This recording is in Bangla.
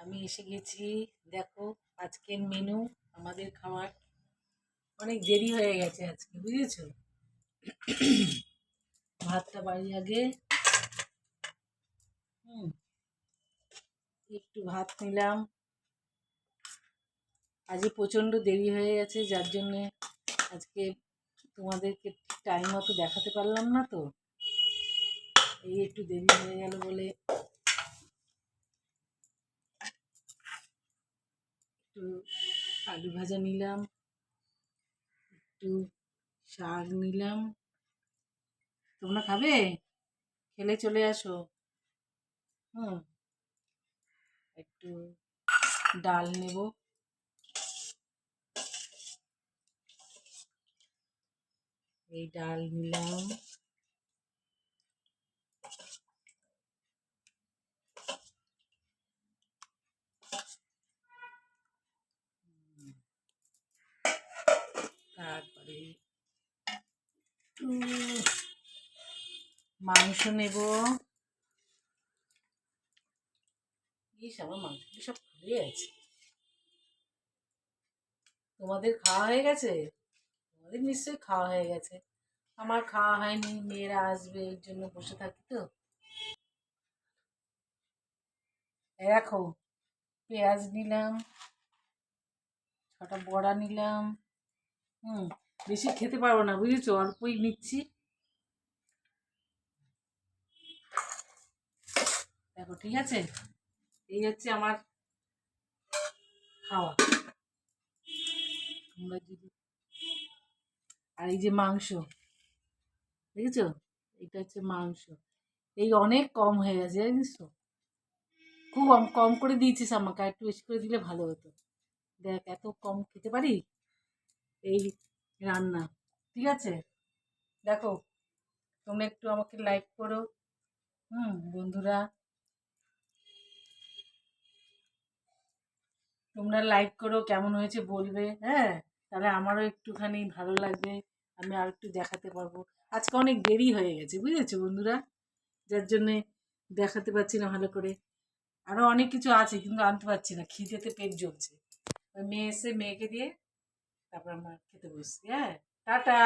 আমি এসে গেছি। দেখো, আজকের মেনু আমাদের খাবার অনেক দেরি হয়ে গেছে আজকে, বুঝেছ? ভাতটা বাড়ি আগে। হুম, একটু ভাত নিলাম। আজকে প্রচণ্ড দেরি হয়ে গেছে, যার জন্যে আজকে তোমাদেরকে টাইম মতো দেখাতে পারলাম না তো। এই একটু দেরি হয়ে গেল বলে একটু আলু ভাজা নিলাম, একটু শাক নিলাম। তোমরা খাবে? খেলে চলে আসো। হুম। একটু ডাল নেব। এই ডাল নিলাম তারপরে একটু মাংস নেব। মাংসগুলো সব তোমাদের খাওয়া হয়ে গেছে? তোমাদের নিশ্চয়ই খাওয়া হয়ে গেছে। আমার খাওয়া হয়নি, মেয়েরা আসবে এই জন্য বসে থাকি তো। দেখো, পেঁয়াজ নিলাম, ছটা বড়া নিলাম। হুম, বেশি খেতে পারব না, বুঝেছ? অল্পই নিচ্ছি। দেখো ঠিক আছে? এই হচ্ছে আমার খাওয়া। তোমরা যদি আর এই যে মাংস, দেখেছ? এটা হচ্ছে মাংস। এই অনেক কম হয়ে গেছে, জানিস তো? খুব কম করে দিয়েছিস আমাকে একটু বেশি করে দিলে ভালো হতো। দেখ, এত কম খেতে পারি? এই রান্না, ঠিক আছে? দেখো, তোমরা একটু আমাকে লাইক করো। হুম, বন্ধুরা তোমরা লাইক করো, কেমন হয়েছে বলবে হ্যাঁ? তাহলে আমারও একটুখানি ভালো লাগবে, আমি আর একটু দেখাতে পারব। আজকে অনেক দেরি হয়ে গেছে, বুঝেছ বন্ধুরা? যার জন্যে দেখাতে পারছি না ভালো করে। আরও অনেক কিছু আছে, কিন্তু আনতে পারছি না, খিদেতে পেট ওই মেয়ে এসে মেয়েকে দিয়ে তারপর আমরা খেতে বসছি হ্যাঁ? টাটা!